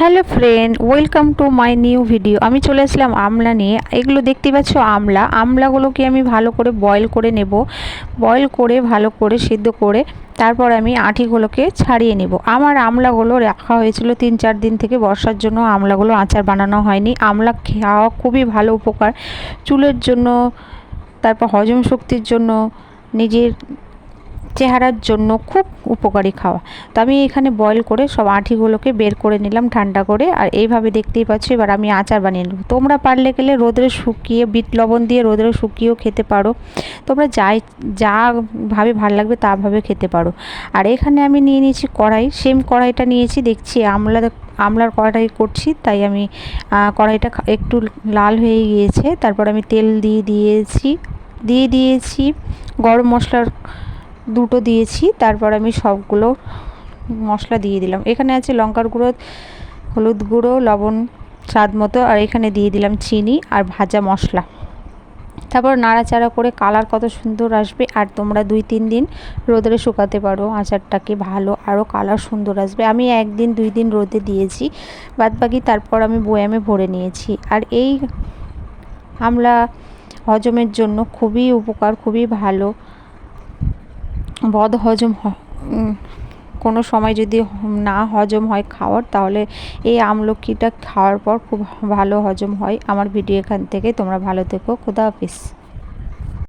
Hello friend, welcome to my new video. আমি চলে আসলাম আমলা নিয়ে। এগুলো দেখতে পাচ্ছ আমলা। আমলাগুলোকে আমি ভালো করে বয়েল করে নেব। বয়েল করে, ভালো করে সিদ্ধ করে তারপর আমি আঁটিগুলোকে ছাড়িয়ে নেব। আমার আমলাগুলো রাখা হয়েছিল তিন চার দিন থেকে। বর্ষার জন্য আমলাগুলো আচার বানানো হয়নি। আমলা খাওয়া খুবই ভালো উপকার। চুলের জন্য, তারপর হজম শক্তির জন্য, নিজের চেহারার জন্য খুব উপকারী খাওয়া। তো আমি এখানে বয়েল করে সব আঁঠিগুলোকে বের করে নিলাম ঠান্ডা করে আর এইভাবে দেখতেই পাচ্ছ, এবার আমি আচার বানিয়ে নেব। তোমরা পারলে গেলে রোদরে শুকিয়ে, বিট লবণ দিয়ে রোদরে শুকিয়েও খেতে পারো। তোমরা যাই যাভাবে ভালো লাগবে তাভাবে খেতে পারো। আর এখানে আমি নিয়ে নিয়েছি কড়াই সেম কড়াইটা নিয়েছি, দেখছি আমলা, আমলার কড়াই করছি, তাই আমি কড়াইটা একটু লাল হয়ে গিয়েছে। তারপর আমি তেল দিয়ে দিয়েছি দিয়ে দিয়েছি গরম মশলার দুটো দিয়েছি, তারপর আমি সবগুলো মশলা দিয়ে দিলাম। এখানে আছে লঙ্কার গুঁড়ো, হলুদ গুঁড়ো, লবণ স্বাদ মতো, আর এখানে দিয়ে দিলাম চিনি আর ভাজা মশলা। তারপর নাড়াচাড়া করে কালার কত সুন্দর আসবে, আর তোমরা দুই তিন দিন রোদে শুকাতে পারো, আচারটাকে ভালো আরও কালার সুন্দর আসবে। আমি একদিন দুই দিন রোদে দিয়েছি বাদ বাকি তারপর আমি বয়ামে ভরে নিয়েছি। আর এই আমলা হজমের জন্য খুবই উপকার, খুবই ভালো। বদ হজম কোনো সময় যদি না হজম হয় খাওয়ার, তাহলে এই আমলকিটা খাওয়ার পর খুব ভালো হজম হয়। আমার ভিডিও এখান থেকে, তোমরা ভালো থেকো। খুদা হাফিজ।